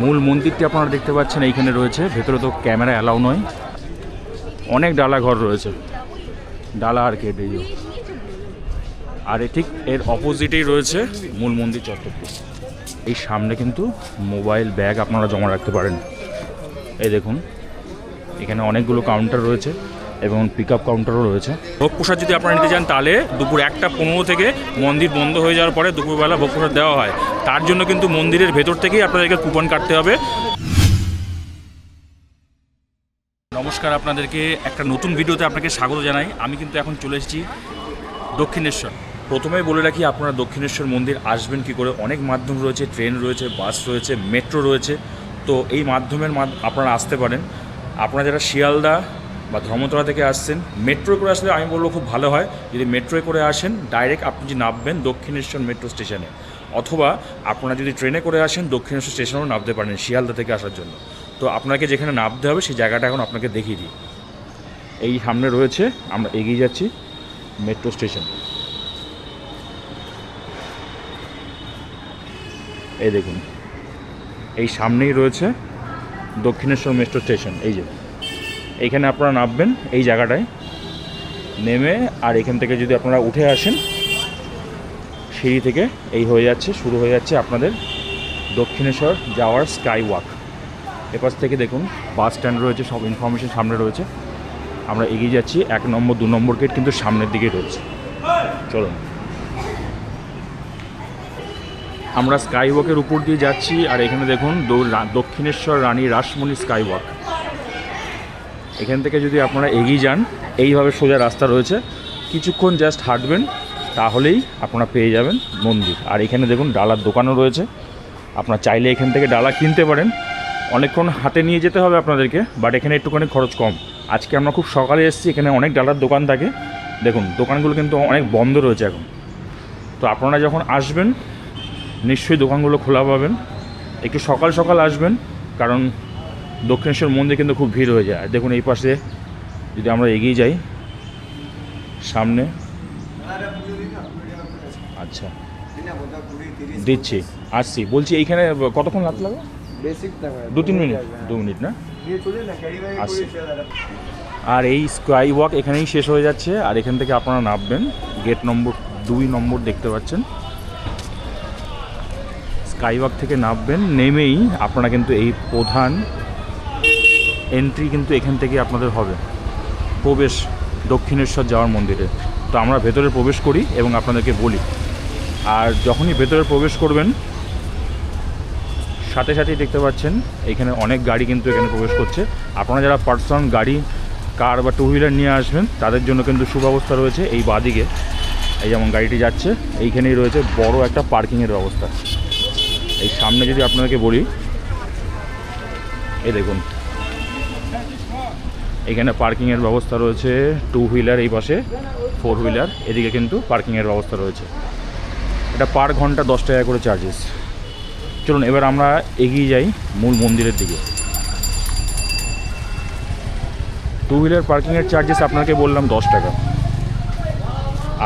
মূল মন্দিরটি আপনারা দেখতে পাচ্ছেন, এইখানে রয়েছে। ভেতরে তো ক্যামেরা অ্যালাউ নয়। অনেক ডালা ঘর রয়েছে। ডালা আর কেটে এই। আর এ ঠিক এর অপোজিটেই রয়েছে মূল মন্দির চত্বরটি। এই সামনে কিন্তু মোবাইল ব্যাগ আপনারা জমা রাখতে পারেন। এই দেখুন, এখানে অনেকগুলো কাউন্টার রয়েছে। এবং পিক আপ কাউন্টারও রয়েছে। ভোগ প্রসাদ যদি আপনারা নিতে চান তাহলে দুপুর একটা পনেরো থেকে মন্দির বন্ধ হয়ে যাওয়ার পরে দুপুরবেলা ভোগ প্রসাদ দেওয়া হয়। তার জন্য কিন্তু মন্দিরের ভেতর থেকেই আপনাদেরকে কুপন কাটতে হবে। নমস্কার আপনাদেরকে, একটা নতুন ভিডিওতে আপনাকে স্বাগত জানাই। আমি কিন্তু এখন চলে এসেছি দক্ষিণেশ্বর। প্রথমেই বলে রাখি, আপনারা দক্ষিণেশ্বর মন্দির আসবেন কি করে? অনেক মাধ্যম রয়েছে, ট্রেন রয়েছে, বাস রয়েছে, মেট্রো রয়েছে। তো এই মাধ্যমের মাধ- আপনারা আসতে পারেন। আপনারা যারা শিয়ালদা বা ধর্মতলা থেকে আসছেন মেট্রো করে আসলে আমি বলব খুব ভালো হয়, যদি মেট্রোয় করে আসেন ডাইরেক্ট আপনি যে নামবেন দক্ষিণেশ্বর মেট্রো স্টেশনে, অথবা আপনারা যদি ট্রেনে করে আসেন, দক্ষিণেশ্বর স্টেশনেও নামতে পারেন শিয়ালদা থেকে আসার জন্য। তো আপনাকে যেখানে নামতে হবে, সেই জায়গাটা এখন আপনাকে দেখিয়ে দিই। এই সামনে রয়েছে, আমরা এগিয়ে যাচ্ছি মেট্রো স্টেশন। এই দেখুন, এই সামনেই রয়েছে দক্ষিণেশ্বর মেট্রো স্টেশন, এই যে। এইখানে আপনারা নামবেন এই জায়গাটায়। নেমে আর এখান থেকে যদি আপনারা উঠে আসেন, সিঁড়ি থেকে এই হয়ে যাচ্ছে, শুরু হয়ে যাচ্ছে আপনাদের দক্ষিণেশ্বর যাওয়ার স্কাই ওয়াক এপাশ থেকে দেখুন, বাস স্ট্যান্ড রয়েছে, সব ইনফরমেশন সামনে রয়েছে। আমরা এগিয়ে যাচ্ছি, এক নম্বর, দু নম্বর গেট কিন্তু সামনের দিকেই রয়েছে। চলুন। আমরা স্কাই ওয়াকের উপর দিয়ে যাচ্ছি, আর এখানে দেখুন দক্ষিণেশ্বর রানী রাসমণি স্কাই ওয়াক এখান থেকে যদি আপনারা এগিয়ে যান, এইভাবে সোজা রাস্তা রয়েছে, কিছুক্ষণ জাস্ট হাঁটবেন, তাহলেই আপনারা পেয়ে যাবেন মন্দির। আর এখানে দেখুন, ডালার দোকানও রয়েছে। আপনারা চাইলে এখান থেকে ডালা কিনতে পারেন। অনেকক্ষণ হাতে নিয়ে যেতে হবে আপনাদেরকে বাট এখানে একটুখানি খরচ কম। আজকে আমরা খুব সকালে এসেছি, এখানে অনেক ডালার দোকান থাকে। দেখুন, দোকানগুলো কিন্তু অনেক বন্ধ রয়েছে এখন। তো আপনারা যখন আসবেন, নিশ্চয়ই দোকানগুলো খোলা পাবেন। একটু সকাল সকাল আসবেন, কারণ দক্ষিণেশ্বর মন্দির কিন্তু খুব ভিড় হয়ে যায়। আর দেখুন এই পাশে যদি আমরা এগিয়ে যাই সামনে। আচ্ছা। দিচ্ছি। আসছি। বলছি এইখানে কতক্ষণ লাগতে লাগবে দু তিন মিনিট দু মিনিট না? আসছি। আর এই স্কাই ওয়াক এখানেই শেষ হয়ে যাচ্ছে। আর এখান থেকে আপনারা নামবেন। গেট নম্বর দুই নম্বর দেখতে পাচ্ছেন। স্কাই ওয়াক থেকে নামবেন। নেমেই আপনারা কিন্তু এই প্রধান এন্ট্রি কিন্তু এখান থেকে আপনাদের হবে। প্রবেশ দক্ষিণেশ্বর যাওয়ার মন্দিরে। তো আমরা ভেতরে প্রবেশ করি এবং আপনাদেরকে বলি। আর যখনই ভেতরে প্রবেশ করবেন, সাথে সাথেই দেখতে পাচ্ছেন, এখানে অনেক গাড়ি কিন্তু এখানে প্রবেশ করছে। আপনারা যারা পার্সোনাল গাড়ি কার বা টু হুইলার নিয়ে আসবেন, তাদের জন্য কিন্তু সুব্যবস্থা রয়েছে এই বাদিকে। এই যেমন গাড়িটি যাচ্ছে, এইখানেই রয়েছে বড় একটা পার্কিংয়ের ব্যবস্থা। এই সামনে যদি আপনাদেরকে বলি, এই দেখুন। এখানে পার্কিংয়ের ব্যবস্থা রয়েছে টু হুইলার এই পাশে ফোর হুইলার এদিকে কিন্তু পার্কিংয়ের ব্যবস্থা রয়েছে। এটা পার ঘণ্টা দশ টাকা করে চার্জেস চলুন, এবার আমরা এগিয়ে যাই মূল মন্দিরের দিকে। টু হুইলার পার্কিংয়ের চার্জেস আপনাকে বললাম দশ টাকা।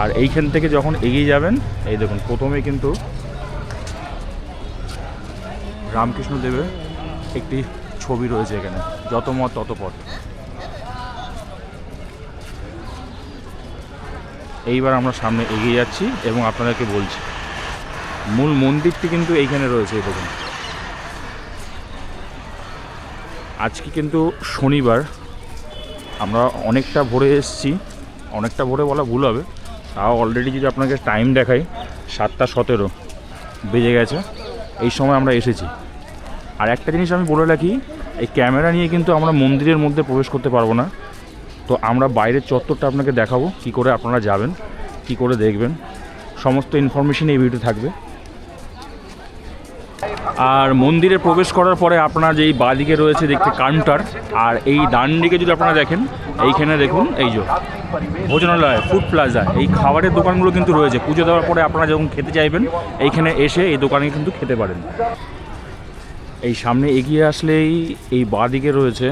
আর এইখান থেকে যখন এগিয়ে যাবেন, এই দেখুন, প্রথমে কিন্তু রামকৃষ্ণ দেবের একটি ছবি রয়েছে এখানে, যত মত তত পথ। এইবার আমরা সামনে এগিয়ে যাচ্ছি এবং আপনাদেরকে বলছি, মূল মন্দিরটি কিন্তু এইখানে রয়েছে দেখুন। আজকে কিন্তু শনিবার, আমরা অনেকটা ভোরে এসেছি, অনেকটা ভোরে বলা ভুল হবে, তাও অলরেডি যদি আপনাকে টাইম দেখাই, সাতটা সতেরো বেজে গেছে, এই সময় আমরা এসেছি। আর একটা জিনিস আমি বলে রাখি, এই ক্যামেরা নিয়ে কিন্তু আমরা মন্দিরের মধ্যে প্রবেশ করতে পারব না। তো আমরা বাইরের চত্বরটা আপনাকে দেখাবো, কি করে আপনারা যাবেন, কি করে দেখবেন। সমস্ত ইনফরমেশন এই ভিডিও থাকবে। আর মন্দিরে প্রবেশ করার পরে আপনার যেই বাঁদিকে রয়েছে দেখতে কাউন্টার আর এই ডান দিকে যদি আপনারা দেখেন, এইখানে দেখুন, এই যে ভোজনালয়, ফুড প্লাজা, এই খাবারের দোকানগুলো কিন্তু রয়েছে। পুজো দেওয়ার পরে আপনারা যখন খেতে চাইবেন, এইখানে এসে এই দোকানে কিন্তু খেতে পারেন। এই সামনে এগিয়ে আসলেই এই বাঁদিকে রয়েছে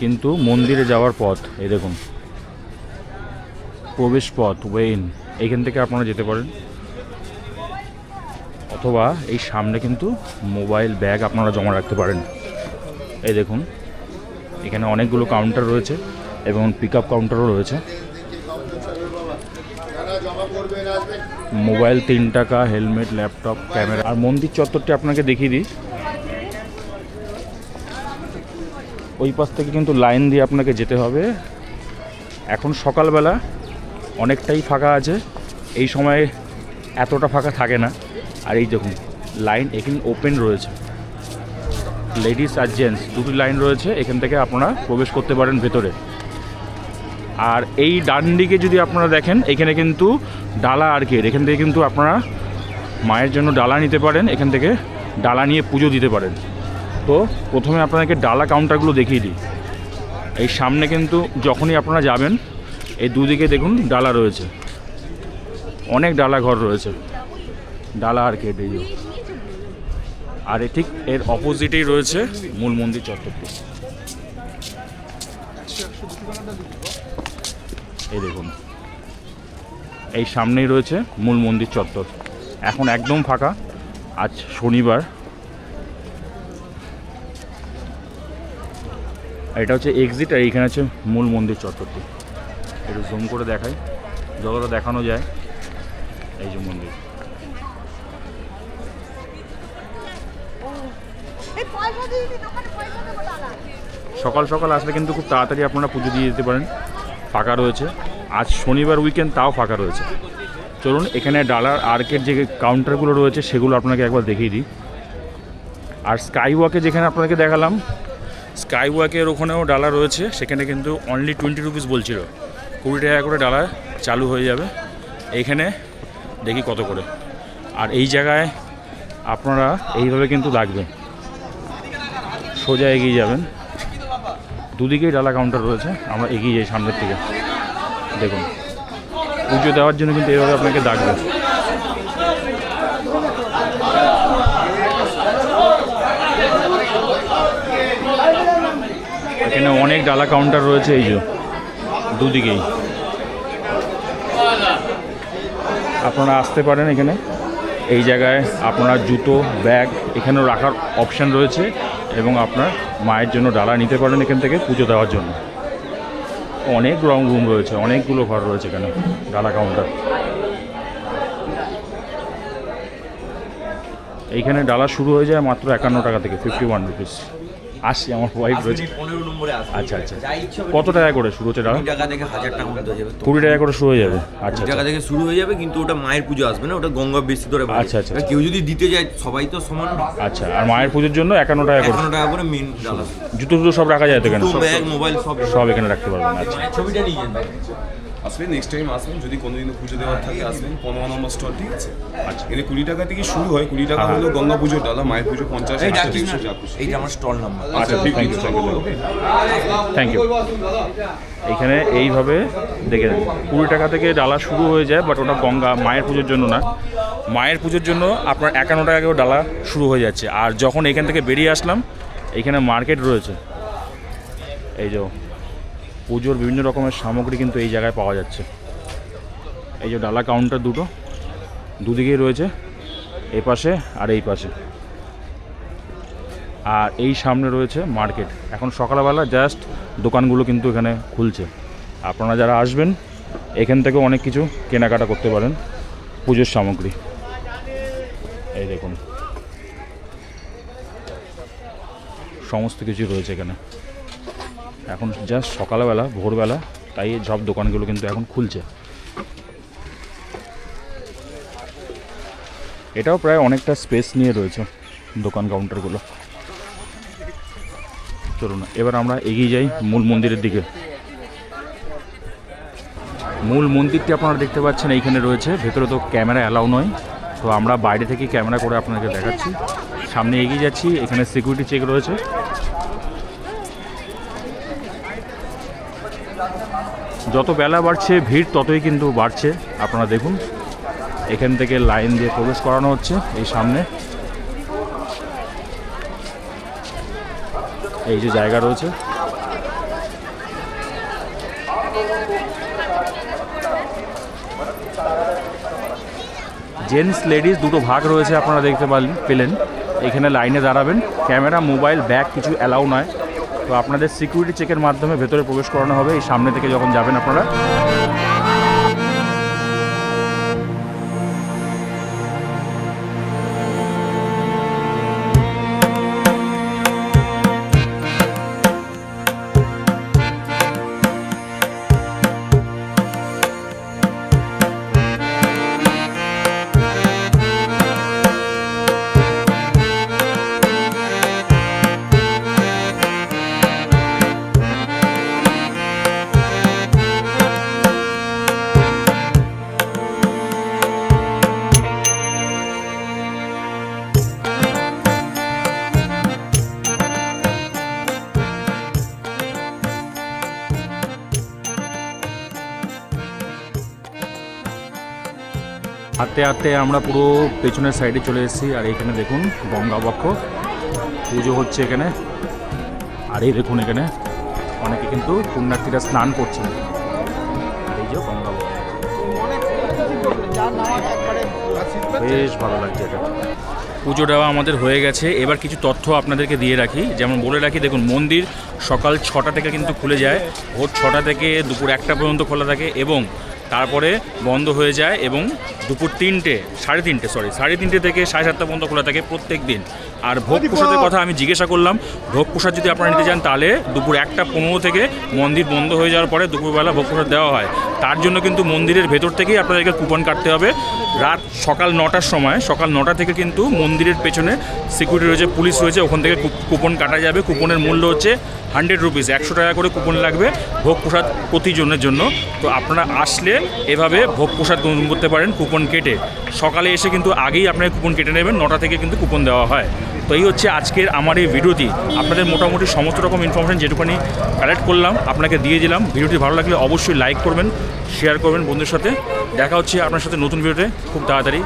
কিন্তু মন্দিরে যাওয়ার পথ, এই দেখুন। প্রবেশ পথ, ওয়েন। এইখান থেকে আপনারা যেতে পারেন। অথবা এই সামনে কিন্তু মোবাইল ব্যাগ আপনারা জমা রাখতে পারেন। এই দেখুন, এখানে অনেকগুলো কাউন্টার রয়েছে এবং পিক আপ কাউন্টারও রয়েছে। মোবাইল তিন টাকা, হেলমেট, ল্যাপটপ, ক্যামেরা। আর মন্দির চত্বরটি আপনাকে দেখিয়ে দিই। ওই পাশ থেকে কিন্তু লাইন দিয়ে আপনাকে যেতে হবে। এখন সকালবেলা অনেকটাই ফাঁকা আছে। এই সময়ে এতটা ফাঁকা থাকে না। আর এই দেখুন, লাইন এখানে ওপেন রয়েছে। লেডিস আর জেন্টস দুটি লাইন রয়েছে, এখান থেকে আপনারা প্রবেশ করতে পারেন ভেতরে। আর এই ডান দিকে যদি আপনারা দেখেন, এখানে কিন্তু ডালা আর্কেড এখান থেকে কিন্তু আপনারা মায়ের জন্য ডালা নিতে পারেন, এখান থেকে ডালা নিয়ে পুজো দিতে পারেন। তো প্রথমে আপনাদেরকে ডালা কাউন্টারগুলো দেখিয়ে দিই। এই সামনে কিন্তু যখনই আপনারা যাবেন, এই দুদিকে দেখুন ডালা রয়েছে। অনেক ডালা ঘর রয়েছে। ডালা আর এই যে। আর এ ঠিক এর অপোজিটেই রয়েছে মূল মন্দির চত্বরটি। এই দেখুন। এই সামনেই রয়েছে মূল মন্দির চত্বর। এখন একদম ফাঁকা। আজ শনিবার। আর এটা হচ্ছে এক্সিট আর এইখানে আছে মূল মন্দির চত্বরটি। একটু জুম করে দেখাই। যতটা দেখানো যায়, এই যে মন্দির। সকাল সকাল আসলে কিন্তু খুব তাড়াতাড়ি আপনারা পুজো দিয়ে যেতে পারেন। ফাঁকা রয়েছে। আজ শনিবার উইকেন্ড তাও ফাঁকা রয়েছে। চলুন, এখানে ডালার আর্কের যে কাউন্টারগুলো রয়েছে, সেগুলো আপনাকে একবার দেখিয়ে দিই। আর স্কাই ওয়াকে যেখানে আপনাকে দেখালাম স্কাই ওয়াকের ওখানেও ডালা রয়েছে, সেখানে কিন্তু অনলি টোয়েন্টি রুপিস বলছিল। কুড়ি টাকা করে ডালা চালু হয়ে যাবে। এইখানে দেখি কত করে। আর এই জায়গায় আপনারা এইভাবে কিন্তু লাগবে। সোজা এগিয়ে যাবেন। দুদিকেই ডালা কাউন্টার রয়েছে, আমরা এগিয়ে যাই সামনের থেকে দেখুন। পুজো দেওয়ার জন্য কিন্তু এইভাবে আপনাকে ডাকবে এখানে অনেক ডালা কাউন্টার রয়েছে এই যে, দুদিকেই। আপনারা আসতে পারেন এখানে। এই জায়গায় আপনার জুতো, ব্যাগ, এখানেও রাখার অপশান রয়েছে এবং আপনার মায়ের জন্য ডালা নিতে পারেন এখান থেকে পুজো দেওয়ার জন্য। অনেক রং রুম রয়েছে, অনেকগুলো ঘর রয়েছে এখানে, ডালা কাউন্টার এইখানে ডালা শুরু হয়ে যায় মাত্র একান্ন টাকা থেকে ফিফটি ওয়ান রুপিস আসছি আমার ওয়াইফ রয়েছে। পনেরো নম্বরে আচ্ছা আচ্ছা। কত টাকা করে শুরু হচ্ছে কুড়ি টাকা থেকে হাজার টাকা হয়ে যাবে কুড়ি টাকা করে শুরু হয়ে যাবে। আচ্ছা কুড়ি টাকা আচ্ছা থেকে শুরু হয়ে যাবে কিন্তু ওটা মায়ের পুজো আসবে না ওটা গঙ্গা বেশি ধরে বাজে। আচ্ছা, আচ্ছা, কেউ যদি দিতে যায় সবাই তো সমান। আচ্ছা আর মায়ের পুজোর জন্য একান্ন টাকা করে। একান্ন টাকা করে মেন জুতো জুতো সব রাখা যায় তো এখানে? মোবাইল সব সব এখানে রাখতে পারবেন আচ্ছা। ছবিটা নিয়ে যান। আসবেন নেক্সট টাইম আসবেন যদি কোনোদিনও পুজো দেওয়ার থাকে আসবেন পনেরো নম্বর স্টল ঠিক আছে? আচ্ছা এখানে কুড়ি টাকা থেকে শুরু হয় কুড়ি টাকা হ্যাঁ। হলো গঙ্গা পুজোর ডালা মায়ের পুজো পঞ্চাশ। এইটা আমার স্টল নাম্বার আচ্ছা ঠিক থ্যাংক ইউ আছে thank you okay thank you এইখানে এইভাবে দেখে নেন কুড়ি টাকা থেকে ডালা শুরু হয়ে যায় বাট ওটা গঙ্গা মায়ের পুজোর জন্য না। মায়ের পুজোর জন্য আপনার একান্ন টাকা করে ডালা শুরু হয়ে যাচ্ছে। আর যখন এখান থেকে বেরিয়ে আসলাম এইখানে মার্কেট রয়েছে। এই যে পুজোর বিভিন্ন রকমের সামগ্রী কিন্তু এই জায়গায় পাওয়া যাচ্ছে। এই যে ডালা কাউন্টার দুটো, দুদিকেই রয়েছে এই পাশে আর এই পাশে। আর এই সামনে রয়েছে মার্কেট এখন সকালবেলা জাস্ট দোকানগুলো কিন্তু এখানে খুলছে। আপনারা যারা আসবেন, এখান থেকে অনেক কিছু কেনাকাটা করতে পারেন পুজোর সামগ্রী। এই দেখুন। সমস্ত কিছু রয়েছে এখানে। এখন জাস্ট সকালবেলা, ভোরবেলা, তাই সব দোকানগুলো কিন্তু এখন খুলছে। এটাও প্রায় অনেকটা স্পেস নিয়ে রয়েছে দোকান কাউন্টারগুলো চলুন, এবার আমরা এগিয়ে যাই মূল মন্দিরের দিকে। মূল মন্দিরটি আপনারা দেখতে পাচ্ছেন, এইখানে রয়েছে। ভেতরে তো ক্যামেরা অ্যালাউ নয়। তো আমরা বাইরে থেকে ক্যামেরা করে আপনাকে দেখাচ্ছি। সামনে এগিয়ে যাচ্ছি, এখানে সিকিউরিটি চেক রয়েছে। যত বেলা বাড়ছে, ভিড় ততই কিন্তু বাড়ছে। আপনারা দেখুন, এখান থেকে লাইন দিয়ে প্রবেশ করানো হচ্ছে, এই সামনে। এই যে জায়গা রয়েছে। জেন্টস, লেডিস দুটো ভাগ রয়েছে, আপনারা দেখতে পারলেন পেলেন। এখানে লাইনে দাঁড়াবেন। ক্যামেরা, মোবাইল, ব্যাগ কিছু অ্যালাউ নয়। তো আপনাদের সিকিউরিটি চেকের মাধ্যমে ভেতরে প্রবেশ করানো হবে। এই সামনে থেকে যখন যাবেন আপনারা হাঁটতে হাঁটতে আমরা পুরো পেছনের সাইডে চলে এসেছি, আর এখানে দেখুন গঙ্গাবক্ষ পুজো হচ্ছে এখানে। আর এই দেখুন এখানে অনেকে কিন্তু পুণ্যার্থীরা স্নান করছেন। এই যে গঙ্গাবক্ষ বেশ ভালো লাগছে এটা। পুজো দেওয়া আমাদের হয়ে গেছে। এবার কিছু তথ্য আপনাদেরকে দিয়ে রাখি। যেমন বলে রাখি, দেখুন, মন্দির সকাল ছটা থেকে কিন্তু খুলে যায়। ভোর ছটা থেকে দুপুর একটা পর্যন্ত খোলা থাকে এবং তারপরে বন্ধ হয়ে যায় এবং দুপুর তিনটে সাড়ে তিনটে সরি সাড়ে তিনটে থেকে সাড়ে সাতটা পর্যন্ত খোলা থাকে প্রত্যেক দিন। আর ভোগ প্রসাদের কথা আমি জিজ্ঞাসা করলাম ভোগ প্রসাদ যদি আপনারা নিতে চান তাহলে দুপুর একটা পনেরো থেকে মন্দির বন্ধ হয়ে যাওয়ার পরে দুপুরবেলা ভোগ প্রসাদ দেওয়া হয়। তার জন্য কিন্তু মন্দিরের ভেতর থেকেই আপনাদেরকে কুপন কাটতে হবে। রাত সকাল নটার সময় সকাল নটা থেকে কিন্তু মন্দিরের পেছনে সিকিউরিটি রয়েছে পুলিশ রয়েছে ওখান থেকে কুপন কাটা যাবে। কুপনের মূল্য হচ্ছে হান্ড্রেড রুপিস, একশো টাকা করে কুপন লাগবে ভোগ প্রসাদ প্রতিজনের জন্য। তো আপনারা আসলে এভাবে ভোগ প্রসাদ গ্রহণ করতে পারেন কুপন কেটে। সকালে এসে কিন্তু আগেই আপনারা কুপন কেটে নেবেন, নটা থেকে কিন্তু কুপন দেওয়া হয়। তো এই হচ্ছে আজকের আমার এই ভিডিওটি। আপনাদের মোটামুটি সমস্ত রকম ইনফরমেশন যেটুকুনি কালেক্ট করলাম, আপনাকে দিয়ে দিলাম। ভিডিওটি ভালো লাগলে অবশ্যই লাইক করবেন শেয়ার করবেন বন্ধুর সাথে। দেখা হচ্ছে আপনার সাথে নতুন ভিডিওতে। খুব তাড়াতাড়ি।